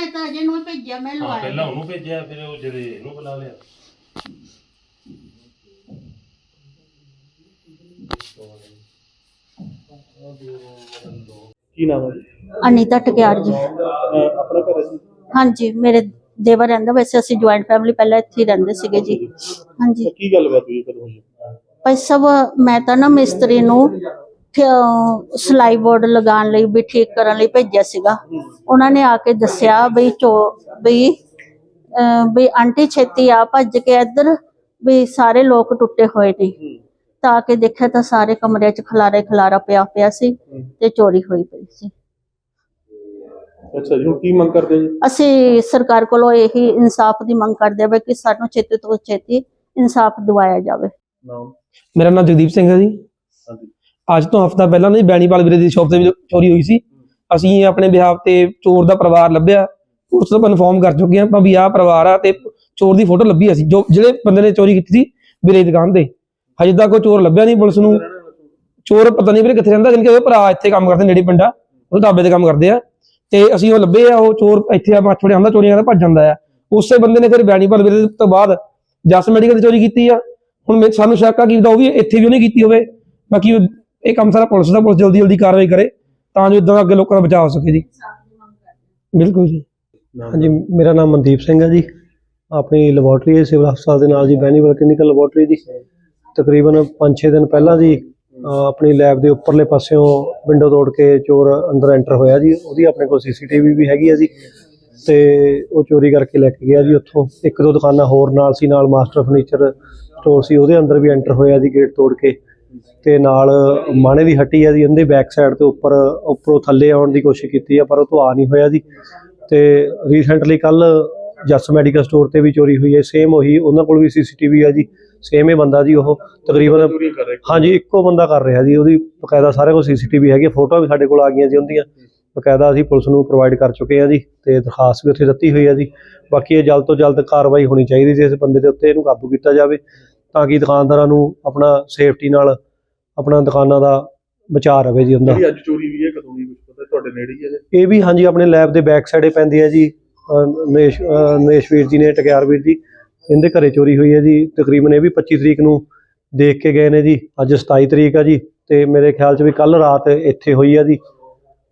ਮੈਂ ਤਾਂ ਅਜੇ ਨੂੰ ਹੀ ਭੇਜਿਆ ਮੈਂ ਹਾਂ ਲਵਾਇਆ ਪਹਿਲਾਂ ਉਹਨੂੰ ਭੇਜਿਆ ਫਿਰ ਉਹ ਜਿਹੜੇ ਇਹਨੂੰ ਬੁਲਾ ਲਿਆ। ਕੀ ਨਾਮ ਹੈ ਜੀ? ਅਨੀਤਾ ਟਕਿਆੜ ਜੀ। ਅਹ ਆਪਣਾ ਘਰ ਹੈ ਜੀ? ਹਾਂਜੀ ਮੇਰੇ ਦੇਵਰ ਰਹਿੰਦਾ ਵੈਸੇ ਅਸੀਂ ਜੁਆਇੰਟ ਫੈਮਿਲੀ ਪਹਿਲਾਂ ਇੱਥੇ ਹੀ ਰਹਿੰਦੇ ਸੀਗੇ ਜੀ। ਹਾਂਜੀ। ਤਾਂ ਕੀ ਗੱਲਬਾਤ ਹੋਈ ਕਦੋਂ ਹੋਈ ਭਾਈ ਸਭ ਮੈਂ ਤਾਂ ਨਾ ਮਿਸਤਰੀ ਨੂੰ ਸਿਲਾਈ ਬੋਰਡ ਲਗਾਉਣ ਲਈ ਵੀ ਠੀਕ ਕਰਨ ਲਈ ਭੇਜਿਆ ਸੀਗਾ। ਉਹਨਾਂ ਨੇ ਆ ਕੇ ਦੱਸਿਆ ਬਈ ਚੋ ਬਈ ਵੀ ਆਂਟੀ ਛੇਤੀ ਆ ਭੱਜ ਕੇ ਇੱਧਰ ਵੀ ਸਾਰੇ ਲੋਕ ਟੁੱਟੇ ਹੋਏ ਨੇ। ਤਾਂ ਆ ਕੇ ਦੇਖਿਆ ਤਾਂ ਸਾਰੇ ਕਮਰਿਆਂ 'ਚ ਖਲਾਰੇ ਖਲਾਰਾ ਪਿਆ ਪਿਆ ਸੀ ਤੇ ਚੋਰੀ ਹੋਈ ਪਈ ਸੀ। ਅੱਛਾ ਜੀ ਕੀ ਮੰਗ ਕਰਦੇ ਜੀ? ਅਸੀਂ ਸਰਕਾਰ ਕੋਲੋਂ ਇਹੀ ਇਨਸਾਫ ਦੀ ਮੰਗ ਕਰਦੇ ਹਾਂ ਕਿ ਸਾਨੂੰ ਛੇਤੀ ਤੋਂ ਛੇਤੀ ਇਨਸਾਫ ਦਿਵਾਇਆ ਜਾਵੇ। ਨਾਮ? ਮੇਰਾ ਨਾਮ ਜਗਦੀਪ ਸਿੰਘ ਹੈ ਜੀ। ਹਾਂਜੀ। ਅੱਜ ਤੋਂ ਹਫਤਾ ਪਹਿਲਾਂ ਨਾ ਬੈਣੀਵਾਲ ਵੀਰੇ ਦੀ ਸ਼ਾਪ ਤੇ ਵੀ ਚੋਰੀ ਹੋਈ ਸੀ। ਅਸੀਂ ਆਪਣੇ ਬਿਹਾਫ ਤੇ ਚੋਰ ਦਾ ਪਰਿਵਾਰ ਲੱਭਿਆ। ਉਸ ਤੋਂ ਕਨਫਰਮ ਕਰ ਚੁੱਕੇ ਆਪਾਂ ਵੀ ਆਹ ਪਰਿਵਾਰ ਆ ਤੇ ਚੋਰ ਦੀ ਫੋਟੋ ਲੱਭੀ ਅਸੀਂ। ਜੋ ਜਿਹੜੇ ਬੰਦੇ ਨੇ ਚੋਰੀ ਕੀਤੀ ਸੀ, ਵੀਰੇ ਦੀ ਦੁਕਾਨ ਤੇ। ਹਜੇ ਤੱਕ ਕੋਈ ਚੋਰ ਲੱਭਿਆ ਨਹੀਂ ਪੁਲਿਸ ਨੂੰ। ਚੋਰ ਪਤਾ ਨਹੀਂ ਵੀਰੇ ਕਿੱਥੇ ਰਹਿੰਦਾ, ਜਾਣੀ ਕਿ ਉਹ ਭਰਾ ਇੱਥੇ ਕੰਮ ਕਰਦੇ ਨੇੜੇ ਪਿੰਡਾ ਉਹ ਢਾਬੇ ਤੇ ਕੰਮ ਕਰਦੇ ਆ। ਤੇ ਅਸੀਂ ਉਹ ਲੱਭੇ ਆ, ਉਹ ਚੋਰ ਇੱਥੇ ਆ ਮੱਛੜੇ ਆਉਂਦਾ ਚੋਰੀਆਂ ਕਰਦਾ ਭੱਜ ਜਾਂਦਾ ਆ। ਉਸੇ ਬੰਦੇ ਨੇ ਫਿਰ ਬੈਣੀਵਾਲ ਵੀਰੇ ਤੋਂ ਬਾਅਦ ਜਸ ਮੈਡੀਕਲ ਤੇ ਚੋਰੀ ਕੀਤੀ ਆ। ਹੁਣ ਸਾਨੂੰ ਸ਼ੱਕ ਆ ਕਿ ਉਹ ਵੀ ਇੱਥੇ ਵੀ ਉਹਨੇ ਕੀਤੀ ਹੋਵੇ। ਬਾਕੀ ਇਹ ਕੰਮ ਸਾਰਾ ਪੁਲਿਸ ਦਾ ਪੁਲਿਸ ਜਲਦੀ ਜਲਦੀ ਕਾਰਵਾਈ ਕਰੇ ਤਾਂ ਜੋ ਇਦਾਂ ਅੱਗੇ ਲੋਕਾਂ ਦਾ ਬਚਾਅ ਹੋ ਸਕੇ ਜੀ। ਬਿਲਕੁਲ ਜੀ। ਹਾਂਜੀ ਮੇਰਾ ਨਾਮ ਮਨਦੀਪ ਸਿੰਘ ਹੈ ਜੀ। ਆਪਣੀ ਲੈਬੋਰਟਰੀ ਹੈ ਸਿਵਲ ਹਸਪਤਾਲ ਦੇ ਨਾਲ ਜੀ ਬੈਨੀਵਲ ਕਲੀਨਿਕਲ ਲੈਬੋਰਟਰੀ ਦੀ। ਤਕਰੀਬਨ 5-6 ਦਿਨ ਪਹਿਲਾਂ ਜੀ ਆਪਣੀ ਲੈਬ ਦੇ ਉੱਪਰਲੇ ਪਾਸਿਓਂ ਵਿੰਡੋ ਤੋੜ ਕੇ ਚੋਰ ਅੰਦਰ ਐਂਟਰ ਹੋਇਆ ਜੀ। ਉਹਦੀ ਆਪਣੇ ਕੋਲ ਸੀਸੀਟੀਵੀ ਵੀ ਹੈਗੀ ਹੈ ਜੀ। ਤੇ ਉਹ ਚੋਰੀ ਕਰਕੇ ਲੈ ਕੇ ਗਿਆ ਜੀ ਉੱਥੋਂ। ਇੱਕ ਦੋ ਦੁਕਾਨਾਂ ਹੋਰ ਨਾਲ ਸੀ ਨਾਲ ਮਾਸਟਰ ਫਰਨੀਚਰ ਸਟੋਰ ਸੀ ਉਹਦੇ ਅੰਦਰ ਵੀ ਐਂਟਰ ਹੋਇਆ ਜੀ ਗੇਟ ਤੋੜ ਕੇ। ਤੇ ਨਾਲ ਮਾਣੇ ਦੀ ਹੱਟੀ ਆ ਜੀ ਉਹਦੇ ਬੈਕ ਸਾਈਡ ਤੇ ਉੱਪਰ ਉੱਪਰੋਂ ਥੱਲੇ ਆਉਣ ਦੀ ਕੋਸ਼ਿਸ਼ ਕੀਤੀ ਆ ਪਰ ਉਹ ਤੋਂ ਆ ਨਹੀਂ ਹੋਇਆ ਜੀ। ਤੇ ਰੀਸੈਂਟਲੀ ਕੱਲ ਜਸ ਮੈਡੀਕਲ ਸਟੋਰ ਤੇ ਵੀ ਚੋਰੀ ਹੋਈ ਹੈ ਸੇਮ ਉਹੀ ਉਹਨਾਂ ਕੋਲ ਵੀ ਸੀਸੀਟੀਵੀ ਆ ਜੀ ਸੇਮ ਹੀ ਬੰਦਾ ਜੀ ਉਹ ਤਕਰੀਬਨ ਹਾਂਜੀ ਇੱਕੋ ਬੰਦਾ ਕਰ ਰਿਹਾ ਜੀ ਉਹਦੀ ਬਕਾਇਦਾ ਸਾਰੇ ਕੋਲ ਸੀਸੀਟੀਵੀ ਹੈਗੀ ਫੋਟੋਆਂ ਵੀ ਸਾਡੇ ਕੋਲ ਆ ਗਈਆਂ ਜੀ ਉਹਦੀਆਂ। ਬਕਾਇਦਾ ਅਸੀਂ ਪੁਲਿਸ ਨੂੰ ਪ੍ਰੋਵਾਈਡ ਕਰ ਚੁੱਕੇ ਹਾਂ ਜੀ ਤੇ ਦਰਖਾਸਤ ਵੀ ਉੱਥੇ ਦਿੱਤੀ ਹੋਈ ਹੈ ਜੀ। ਬਾਕੀ ਇਹ ਜਲਦ ਤੋਂ ਜਲਦ ਕਾਰਵਾਈ ਹੋਣੀ ਚਾਹੀਦੀ ਸੀ ਇਸ ਬੰਦੇ ਦੇ ਉੱਤੇ ਇਹਨੂੰ ਕਾਬੂ ਕੀਤਾ ਜਾਵੇ। ਤਾਂ ਕਿ ਦੁਕਾਨਦਾਰਾਂ ਨੂੰ ਆਪਣਾ ਸੇਫਟੀ ਨਾਲ ਆਪਣਾ ਦੁਕਾਨਾਂ ਦਾ ਬਚਾਅ ਰਵੇ ਜੀ ਉਹਦਾ ਜਿਹੜੀ ਅੱਜ ਚੋਰੀ ਹੋਈ ਹੈ ਕਦੋਂ ਹੋਈ ਕੁਝ ਪਤਾ? ਤੁਹਾਡੇ ਨੇੜੇ ਹੀ ਹੈ ਜੀ? ਇਹ ਵੀ ਹਾਂਜੀ ਆਪਣੇ ਲੈਬ ਦੇ ਬੈਕ ਸਾਈਡੇ ਪੈਂਦੀ ਹੈ ਜੀ। ਅਹ ਨਰੇਸ਼ ਅਹ ਨਰੇਸ਼ ਵੀਰ ਜੀ ਨੇ ਟਕਿਆਰ ਵੀਰ ਜੀ ਇਹਦੇ ਘਰੇ ਚੋਰੀ ਹੋਈ ਹੈ ਜੀ। ਤਕਰੀਬਨ ਇਹ ਵੀ 25 ਤਰੀਕ ਨੂੰ ਦੇਖ ਕੇ ਗਏ ਨੇ ਜੀ। ਅੱਜ 27 ਤਰੀਕ ਆ ਜੀ। ਤੇ ਮੇਰੇ ਖਿਆਲ 'ਚ ਵੀ ਕੱਲ ਰਾਤ ਇੱਥੇ ਹੋਈ ਆ ਜੀ।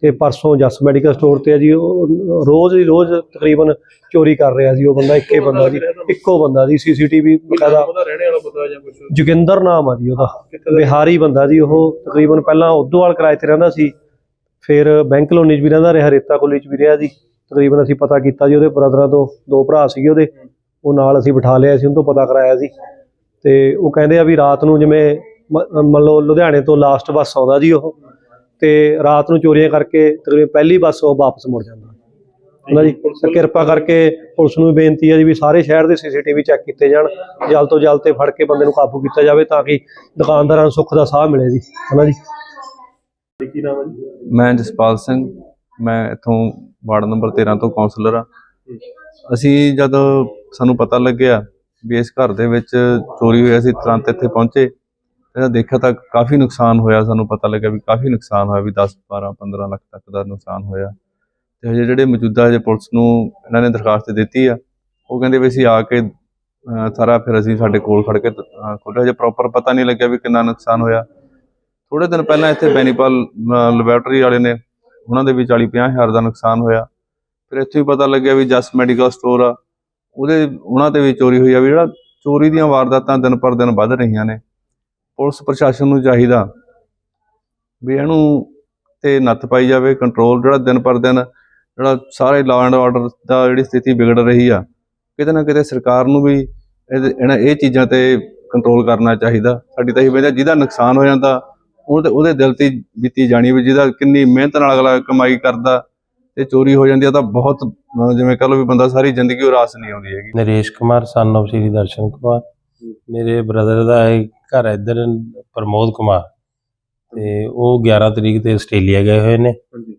ਤੇ ਪਰਸੋਂ ਜਸ ਮੈਡੀਕਲ ਸਟੋਰ ਤੇ ਆ ਜੀ ਉਹ ਰੋਜ਼ ਹੀ ਰੋਜ਼ ਤਕਰੀਬਨ ਚੋਰੀ ਕਰ ਰਿਹਾ ਜੀ ਉਹ ਬੰਦਾ ਇੱਕੇ ਬੰਦਾ ਜੀ ਇੱਕੋ ਬੰਦਾ ਜੀ ਸੀਸੀਟੀਵੀ ਬਕਾਇਦਾ ਉਹਦਾ ਰਹਿਣੇ ਵਾਲਾ ਪਤਾ ਜਾਂ ਕੁਝ ਜੋਗਿੰਦਰ ਨਾਮ ਆ ਜੀ ਉਹਦਾ ਬਿਹਾਰੀ ਬੰਦਾ ਜੀ ਉਹ ਤਕਰੀਬਨ ਪਹਿਲਾਂ ਉਦੋਵਾਲ ਕਿਰਾਏ ਤੇ ਰਹਿੰਦਾ ਸੀ ਫਿਰ ਬੈਂਕ ਕਲੋਨੀ 'ਚ ਵੀ ਰਹਿੰਦਾ ਰਿਹਾ ਰੇਤਾ ਕੋਲੀ 'ਚ ਵੀ ਰਿਹਾ ਜੀ ਤਕਰੀਬਨ ਅਸੀਂ ਪਤਾ ਕੀਤਾ ਜੀ ਉਹਦੇ ਬ੍ਰਦਰਾਂ ਤੋਂ ਦੋ ਭਰਾ ਸੀਗੇ ਉਹਦੇ ਉਹ ਨਾਲ ਅਸੀਂ ਬਿਠਾ ਲਿਆ ਸੀ ਉਹਨੂੰ ਤੋਂ ਪਤਾ ਕਰਾਇਆ ਸੀ ਤੇ ਉਹ ਕਹਿੰਦੇ ਆ ਵੀ ਰਾਤ ਨੂੰ ਜਿਵੇਂ ਮੰਨ ਲਓ ਲੁਧਿਆਣੇ ਤੋਂ ਲਾਸਟ ਬੱਸ ਆਉਂਦਾ ਜੀ ਉਹ ਤੇ ਰਾਤ ਨੂੰ ਚੋਰੀਆਂ ਕਰਕੇ ਤਕਰੀਬਨ ਪਹਿਲੀ ਬੱਸ ਉਹ ਵਾਪਸ ਮੁੜ ਜਾਂਦਾ। ਉਹਨਾਂ ਜੀ ਤਾਂ ਕਿਰਪਾ ਕਰਕੇ ਪੁਲਿਸ ਨੂੰ ਵੀ ਬੇਨਤੀ ਹੈ ਜੀ ਵੀ ਸਾਰੇ ਸ਼ਹਿਰ ਦੇ ਸੀਸੀਟੀਵੀ ਚੈੱਕ ਕੀਤੇ ਜਾਣ ਜਲਦ ਤੋਂ ਜਲਦ ਤੇ ਫੜ ਕੇ ਬੰਦੇ ਨੂੰ ਕਾਬੂ ਕੀਤਾ ਜਾਵੇ ਤਾਂ ਕਿ ਦੁਕਾਨਦਾਰਾਂ ਨੂੰ ਸੁੱਖ ਦਾ ਸਾਹ ਮਿਲੇ ਜੀ ਹਨਾ ਜੀ? ਕੀ ਨਾਮ ਹੈ ਜੀ? ਮੈਂ ਜਸਪਾਲ ਸਿੰਘ ਮੈਂ ਇੱਥੋਂ ਵਾਰਡ ਨੰਬਰ 13 ਤੋਂ ਕਾਉਂਸਲਰ ਆ ਅਸੀਂ ਜਦ ਸਾਨੂੰ ਪਤਾ ਲੱਗਿਆ ਵੀ ਇਸ ਘਰ ਦੇ ਵਿੱਚ ਚੋਰੀ ਹੋਈ ਅਸੀਂ ਤੁਰੰਤ ਇੱਥੇ ਪਹੁੰਚੇ। ਇਹਦਾ ਦੇਖਿਆ ਤਾਂ ਕਾਫੀ ਨੁਕਸਾਨ ਹੋਇਆ ਸਾਨੂੰ ਪਤਾ ਲੱਗਿਆ ਵੀ ਕਾਫੀ ਨੁਕਸਾਨ ਹੋਇਆ ਵੀ 10 12 15 ਲੱਖ ਤੱਕ ਦਾ ਨੁਕਸਾਨ ਹੋਇਆ। ਤੇ ਹਜੇ ਜਿਹੜੇ ਮੌਜੂਦਾ ਹਜੇ ਪੁਲਿਸ ਨੂੰ ਇਹਨਾਂ ਨੇ ਦਰਖਾਸਤ ਦਿੱਤੀ ਆ ਉਹ ਕਹਿੰਦੇ ਵੀ ਅਸੀਂ ਆ ਕੇ ਸਾਰਾ ਫਿਰ ਅਸੀਂ ਸਾਡੇ ਕੋਲ ਖੜ ਕੇ ਅਹ, ਖੋਲ੍ਹਿਆ। ਹਜੇ ਪ੍ਰੋਪਰ ਪਤਾ ਨਹੀਂ ਲੱਗਿਆ ਵੀ ਕਿੰਨਾ ਨੁਕਸਾਨ ਹੋਇਆ। ਥੋੜੇ ਦਿਨ ਪਹਿਲਾਂ ਇੱਥੇ ਬੈਨੀਪਾਲ ਲੈਬੋਰੇਟਰੀ ਵਾਲੇ ਨੇ ਉਹਨਾਂ ਦੇ ਵੀ 40 50 ਹਜ਼ਾਰ ਦਾ ਨੁਕਸਾਨ ਹੋਇਆ। ਫਿਰ ਇੱਥੇ ਵੀ ਪਤਾ ਲੱਗਿਆ ਵੀ ਜਸ ਮੈਡੀਕਲ ਸਟੋਰ ਆ ਉਹਦੇ ਉਹਨਾਂ ਤੇ ਵੀ ਚੋਰੀ ਹੋਈ ਆ ਵੀ ਜਿਹੜਾ ਚੋਰੀ ਦੀਆਂ ਵਾਰਦਾਤਾਂ ਦਿਨ ਪਰ ਦਿਨ ਵੱਧ ਰਹੀਆਂ ਨੇ। ਪੁਲਿਸ ਪ੍ਰਸ਼ਾਸਨ ਨੂੰ ਚਾਹੀਦਾ ਵੀ ਇਹਨੂੰ ਤੇ ਨੱਥ ਪਾਈ ਜਾਵੇ ਕੰਟਰੋਲ ਜਿਹੜਾ ਦਿਨ ਪਰ ਦਿਨ ਜਿਹੜਾ ਸਾਰੇ ਲਾਅ ਐਂਡ ਆਰਡਰ ਦਾ ਜਿਹੜੀ ਸਥਿਤੀ ਵਿਗੜ ਰਹੀ ਆ, ਕਿਤੇ ਨਾ ਕਿਤੇ ਸਰਕਾਰ ਨੂੰ ਵੀ ਇਹਦੇ- ਇਹਨਾਂ ਇਹ ਚੀਜ਼ਾਂ ਤੇ ਕੰਟਰੋਲ ਕਰਨਾ ਚਾਹੀਦਾ। ਸਾਡੀ ਤਾਂ ਇਹ ਬੇਨਤੀ ਜਿਹਦਾ ਨੁਕਸਾਨ ਹੋ ਜਾਂਦਾ, ਉਹ ਤੇ, ਉਹਦੇ ਦਿਲ ਤੇ ਬੀਤੀ ਜਾਣੀ ਵੀ ਜਿਹਦਾ ਕਿੰਨੀ ਮਿਹਨਤ ਨਾਲ ਅਗਲਾ ਕਮਾਈ ਕਰਦਾ ਤੇ ਚੋਰੀ ਹੋ ਜਾਂਦੀ ਆ ਤਾਂ ਬਹੁਤ ਜਿਵੇਂ ਕਹ ਲਓ ਵੀ ਬੰਦਾ ਸਾਰੀ ਜ਼ਿੰਦਗੀ ਉਹ ਰਾਸ ਨਹੀਂ ਆਉਂਦੀ ਹੈਗੀ। ਨਰੇਸ਼ ਕੁਮਾਰ ਸਨ of ਸ਼੍ਰੀ ਦਰਸ਼ਨ ਕੁਮਾਰ। ਮੇਰੇ ਬ੍ਰਦਰ ਦਾ ਇਹ ਘਰ ਇੱਧਰ ਪ੍ਰਮੋਦ ਕੁਮਾਰ। ਤੇ ਉਹ 11 ਤਰੀਕ ਤੇ ਆਸਟ੍ਰੇਲੀਆ ਗਏ ਹੋਏ ਨੇ।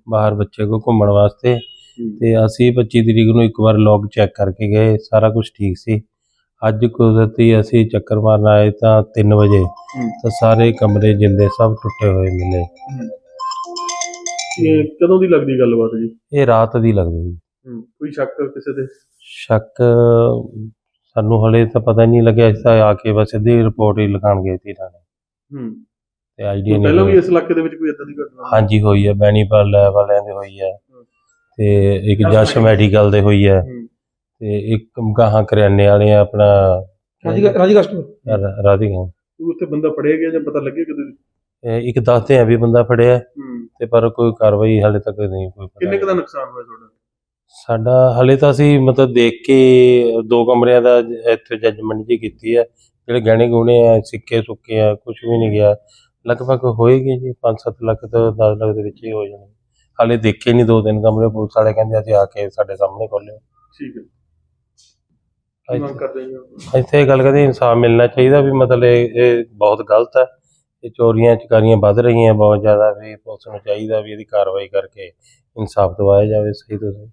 ਬਾਹਰ ਬੱਚੇ ਕੋ ਘੁੰਮਣ ਵਾਸਤੇ। ਤੇ ਅਸੀਂ 25 ਤਰੀਕ ਨੂੰ ਇੱਕ ਵਾਰ ਲੌਗ ਚੈੱਕ ਕਰਕੇ ਗਏ। ਸਾਰਾ ਕੁਝ ਠੀਕ ਸੀ। ਅੱਜ ਕੁਦਰਤੀ ਅਸੀਂ ਚੱਕਰ ਮਾਰਨ ਆਏ ਤਾਂ 3 ਵਜੇ। ਤਾਂ ਸਾਰੇ ਕਮਰੇ ਜਿੰਦੇ ਸਭ ਟੁੱਟੇ ਹੋਏ ਮਿਲੇ। ਇਹ ਕਦੋਂ ਦੀ ਲੱਗਦੀ ਗੱਲਬਾਤ ਜੀ? ਇਹ ਰਾਤ ਦੀ ਲੱਗਦੀ ਜੀ। ਕੋਈ ਸ਼ੱਕ ਕਿਸੇ ਦੇ ਸ਼ੱਕ ਸਾਨੂੰ ਹਲੇ ਤਾਂ ਪਤਾ ਨਹੀਂ ਲੱਗਿਆ ਇਸ ਆ ਕੇ ਬਸ ਸਿੱਧੀ ਰਿਪੋਰਟ ਹੀ ਲਿਖਾਣ ਗਏ ਸੀ ਇਹਨਾਂ ਨੇ ਹੂੰ। ਤੇ ਆਈਡੀਆ ਕੋਈ ਪਹਿਲਾਂ ਵੀ ਨਹੀਂ ਇਸ ਇਲਾਕੇ ਦੇ ਵਿੱਚ ਕੋਈ ਇਦਾਂ ਦੀ ਘਟਨਾ? ਹਾਂਜੀ ਹੋਈ ਹੈ ਬੈਣੀਪਾਲ ਵਾਲਿਆਂ ਦੇ ਹੋਈ ਹੈ। ਤੇ ਇੱਕ ਜਸ਼ ਮੈਡੀਕਲ। ਦੇ ਹੋਈ ਹੈ। ਤੇ ਇੱਕ ਗਾਹਾਂ ਕਰਿਆਨੇ ਵਾਲੇ ਆ ਆਪਣਾ ਰਾਜੀ ਰਾਜੀ ਕਸਟਮਰ ਰਾ- ਰਾਧਿਕਾ। ਉੱਥੇ ਬੰਦਾ ਫੜਿਆ ਗਿਆ ਜਾਂ ਪਤਾ ਲੱਗਿਆ ਕਦੇ? ਇਹ ਇੱਕ ਦੱਸਦੇ ਆ ਵੀ ਬੰਦਾ ਫੜਿਆ। ਤੇ ਪਰ ਕੋਈ ਕਾਰਵਾਈ ਹਾਲੇ ਤੱਕ ਨਹੀਂ ਕੋਈ ਕਿੰਨੇ ਕੁ ਦਾ ਨੁਕਸਾਨ ਹੋਇਆ ਤੁਹਾਡਾ? ਸਾਡਾ ਹਲੇ ਤਾਂ ਅਸੀਂ ਮਤਲਬ ਦੇਖ ਕੇ ਦੋ ਕਮਰਿਆਂ ਦਾ ਇੱਥੇ ਜੱਜਮੈਂਟ ਜੀ ਕੀਤੀ ਹੈ। ਜਿਹੜੇ ਗਹਿਣੇ ਗੁਣੇ ਆ ਸਿੱਕੇ ਸੁੱਕੇ ਆ ਕੁਝ ਵੀ ਨਹੀਂ ਗਿਆ। ਲਗਭਗ ਹੋਏਗੀ ਜੀ 5-7 ਲੱਖ ਤੋਂ 10 ਲੱਖ ਦੇ ਵਿੱਚ ਹੀ ਹੋ ਜਾਣੀ ਹਾਲੇ ਦੇਖੇ ਨਹੀਂ ਦੋ ਤਿੰਨ ਕਮਰੇ ਪੁਲਿਸ ਵਾਲੇ ਕਹਿੰਦੇ ਅਸੀਂ ਆ ਕੇ ਸਾਡੇ ਸਾਹਮਣੇ ਖੋਲਿਓ। ਠੀਕ ਹੈ। ਇੱਥੇ ਗੱਲ ਕਰਦੇ ਇਨਸਾਫ ਮਿਲਣਾ ਚਾਹੀਦਾ ਵੀ ਮਤਲਬ ਇਹ ਇਹ ਬਹੁਤ ਗਲਤ ਹੈ। ਇਹ ਚੋਰੀਆਂ ਚਕਾਰੀਆਂ ਵੱਧ ਰਹੀਆਂ ਬਹੁਤ ਜ਼ਿਆਦਾ ਵੀ ਪੁਲਿਸ ਨੂੰ ਚਾਹੀਦਾ ਵੀ ਇਹਦੀ ਕਾਰਵਾਈ ਕਰਕੇ ਇਨਸਾਫ ਦਿਵਾਇਆ ਜਾਵੇ ਸਹੀ ਤੋਂ ਸਹੀ।